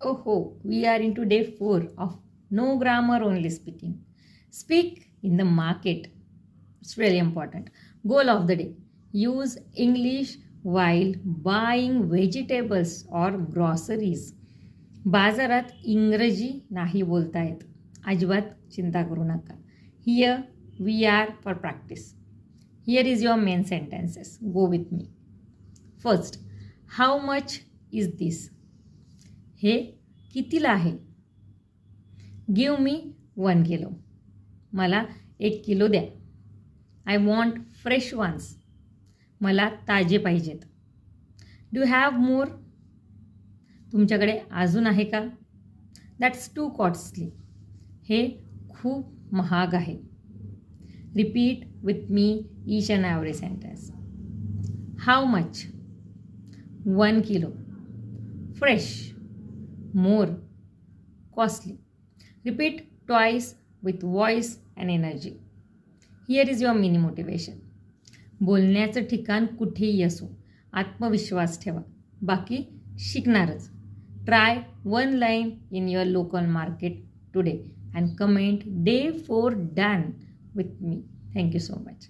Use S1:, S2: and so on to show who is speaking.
S1: Oh, ho, we are into day four of no grammar only speaking. Speak in the market. It's very important. Goal of the day use English while buying vegetables or groceries. बाजारात इंग्रजी नाही बोलता येत अजिबात चिंता करू नका here we are for practice here is your main sentences go with me first how much is this हे कितीला आहे? गिव मी वन किलो मला एक किलो द्या. आय वॉन्ट फ्रेश वन्स मला ताजे पाहिजेत. डू हॅव मोर तुमच्याकडे अजून आहे का? दॅट्स टू कॉस्टली हे खूप महाग आहे. Repeat with me each and every sentence how much one kilo fresh more costly. Repeat twice with voice and energy. Here is your mini motivation. बोलण्याचं ठिकाण कुठेही असो आत्मविश्वास ठेवा बाकी शिकणारच try one line in your local market today and comment day four done with me thank you so much